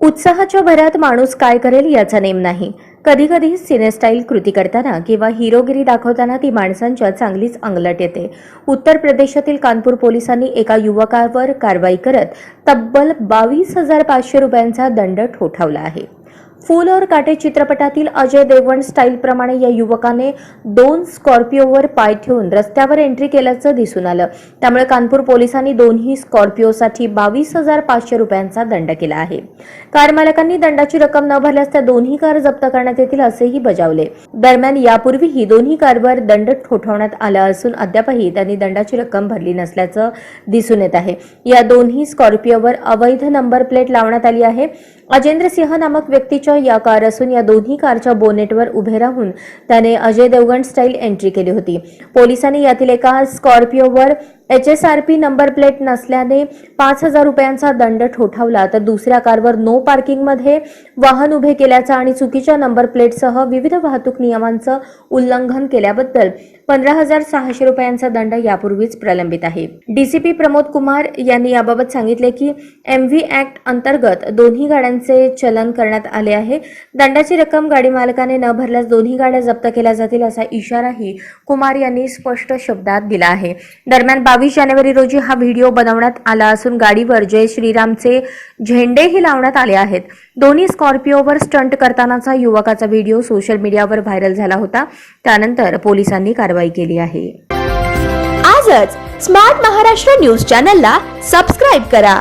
उत्साहाच्या भरात माणूस काय करेल याचा नेम नाही. कधी कधी सिनेस्टाईल कृती करताना किंवा हिरोगिरी दाखवताना ती माणसांच्या चांगलीच अंगलट येते. उत्तर प्रदेशातील कानपूर पोलिसांनी एका युवकावर कारवाई करत तब्बल बावीस हजार पाचशे रुपयांचा दंड ठोठावला आहे. फूल और काटे चित्रपटातील अजय देवगण स्टाईलप्रमाणे या युवकाने दोन स्कॉर्पिओवर पाय ठेवून रस्त्यावर एंट्री केल्याचं दिसून आलं. त्यामुळे कानपूर पोलिसांनी दोन्ही स्कॉर्पिओसाठी बावीस हजार पाचशे रुपयांचा दंड केला आहे. कार मालकांनी दंडाची रक्कम न भरल्यास त्या दोन्ही कार जप्त करण्यात येतील असेही बजावले. दरम्यान यापूर्वीही दोन्ही कारवर दंड ठोठवण्यात आला असून अद्यापही त्यांनी दंडाची रक्कम भरली नसल्याचं दिसून येत आहे. या दोन्ही स्कॉर्पिओवर अवैध नंबर प्लेट लावण्यात आली आहे. अजेंद्र सिंह नामक व्यक्तीच्या या कार असून या दोन्ही कारच्या बोनेटवर उभे राहून त्याने अजय देवगण स्टाईल एंट्री केली होती. पोलिसांनी यातील एका स्कॉर्पिओवर H S R P number plate नसल्याने पाच हजार रुपयांचा दंड ठोठावला. तर दुसऱ्या कारवर नो पार्किंगमध्ये वाहन उभे केल्याचा आणि चुकीच्या नंबर प्लेटसह विविध वाहतूक नियमांचं उल्लंघन केल्याबद्दल पंधरा हजार सहाशे रुपयांचा दंड यापूर्वीच प्रलंबित आहे. डीसीपी प्रमोद कुमार यांनी याबाबत सांगितले की एम व्ही ऍक्ट अंतर्गत दोन्ही गाड्यांचे चलन करण्यात आले आहे. दंडाची रक्कम गाडी मालकाने न भरल्यास दोन्ही गाड्या जप्त केल्या जातील असा इशाराही कुमार यांनी स्पष्ट शब्दात दिला आहे. दरम्यान बावीस जानेवारी रोजी हा व्हिडिओ बनवण्यात आला असून गाडीवर जय श्रीरामचे झेंडेही लावण्यात आले आहेत. दोन्ही स्कॉर्पिओवर स्टंट करतानाचा युवकाचा व्हिडिओ सोशल मीडियावर व्हायरल झाला होता. त्यानंतर पोलिसांनी कारवाई केली आहे. आजच स्मार्ट महाराष्ट्र न्यूज चॅनलला सबस्क्राईब करा.